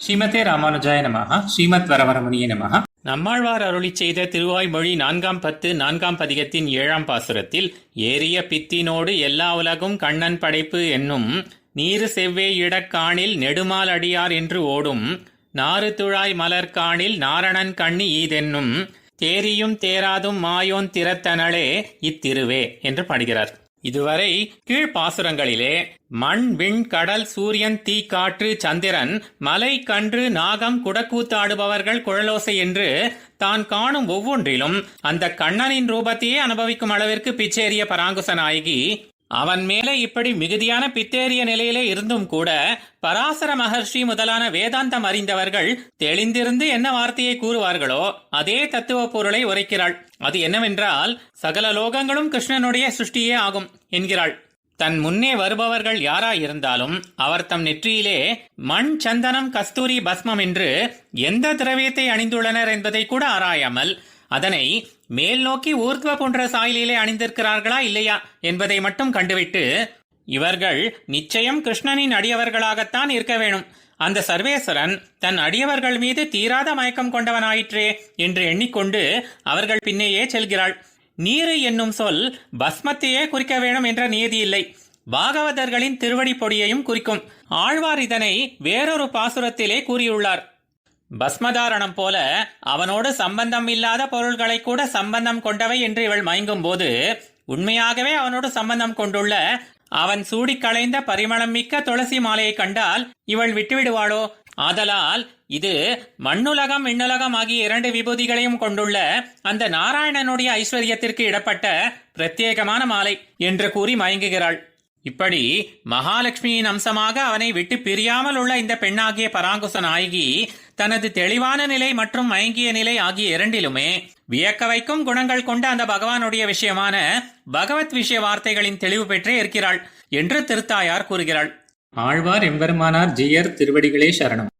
ஸ்ரீமதே ராமானுஜாய நமஹ ஸ்ரீமத் வரவரமுனிய நமஹ. நம்மாழ்வார் அருளி செய்த திருவாய்மொழி நான்காம் பத்து நான்காம் பதிகத்தின் ஏழாம் பாசுரத்தில் ஏறிய பித்தினோடு எல்லா உலகும் கண்ணன் படைப்பு என்னும் நீரு செவ்வே இடக்காணில் நெடுமால் அடியார் என்று ஓடும் நாறு துழாய் மலர் காணில் நாரணன் கண்ணி ஈதென்னும் தேரியும் தேராதும் மாயோன் திறத்தனளே இத்திருவே என்று பாடுகிறார். இதுவரை கீழ்ப்பாசுரங்களிலே மண் விண் கடல் சூரியன் தீ காற்று சந்திரன் மலை கன்று நாகம் குடக்கூத்தாடுபவர்கள் குழலோசை என்று தான் காணும் ஒவ்வொன்றிலும் அந்த கண்ணனின் ரூபத்தையே அனுபவிக்கும் அளவிற்கு பிச்சேறிய பராங்குச நாயகி அவன் மேலே இப்படி மிகுதியான பித்தேறிய நிலையிலே இருந்தும் கூட பராசர மகர்ஷி முதலான வேதாந்தம் அறிந்தவர்கள் தெளிந்திருந்து என்ன வார்த்தையை கூறுவார்களோ அதே தத்துவ பொருளை உரைக்கிறாள். அது என்னவென்றால் சகல லோகங்களும் கிருஷ்ணனுடைய சிருஷ்டியே ஆகும் என்கிறாள். தன் முன்னே வருபவர்கள் யாராயிருந்தாலும் அவர் தம் நெற்றியிலே மண் சந்தனம் கஸ்தூரி பஸ்மம் என்று எந்த திரவியத்தை அணிந்துள்ளனர் என்பதை கூட ஆராயாமல் அதனை மேல் நோக்கி ஊர்த்வ போன்ற சாயலிலே அணிந்திருக்கிறார்களா இல்லையா என்பதை மட்டும் கண்டுவிட்டு இவர்கள் நிச்சயம் கிருஷ்ணனின் அடியவர்களாகத்தான் இருக்க வேணும். அந்த சர்வேஸ்வரன் தன் அடியவர்கள் மீது தீராத மயக்கம் கொண்டவனாயிற்றே என்று எண்ணிக்கொண்டு அவர்கள் பின்னேயே செல்கிறாள். நீரு என்னும் சொல் பஸ்மத்தையே குறிக்க வேணும் என்ற நியதி இல்லை. பாகவதர்களின் திருவடி பொடியையும் குறிக்கும். ஆழ்வார் இதனை வேறொரு பாசுரத்திலே கூறியுள்ளார். பஸ்மதாரணம் போல அவனோடு சம்பந்தம் இல்லாத பொருள்களை கூட சம்பந்தம் கொண்டவை என்று இவள் மயங்கும் போது உண்மையாகவே அவனோடு சம்பந்தம் கொண்டுள்ள அவன் சூடி களைந்த பரிமளம் மிக்க துளசி மாலையை கண்டால் இவள் விட்டுவிடுவாளோ? ஆதலால் இது மண்ணுலகம் விண்ணுலகம் ஆகிய இரண்டு விபூதிகளையும் கொண்டுள்ள அந்த நாராயணனுடைய ஐஸ்வர்யத்திற்கு இடப்பட்ட பிரத்யேகமான மாலை என்று கூறி மயங்குகிறாள். இப்படி மகாலட்சுமியின் அம்சமாக அவனை விட்டு பிரியாமல் உள்ள இந்த பெண்ணாகிய பராங்குச நாயகி தனது தெளிவான நிலை மற்றும் மயங்கிய நிலை ஆகிய இரண்டிலுமே வியக்க வைக்கும் குணங்கள் கொண்ட அந்த பகவானுடைய விஷயமான பகவத் விஷய வார்த்தைகளின் தெளிவு பெற்றே இருக்கிறாள் என்று திருத்தாயார் கூறுகிறாள். ஆழ்வார் எம்பெருமானார் ஜியர் திருவடிகளே சரணம்.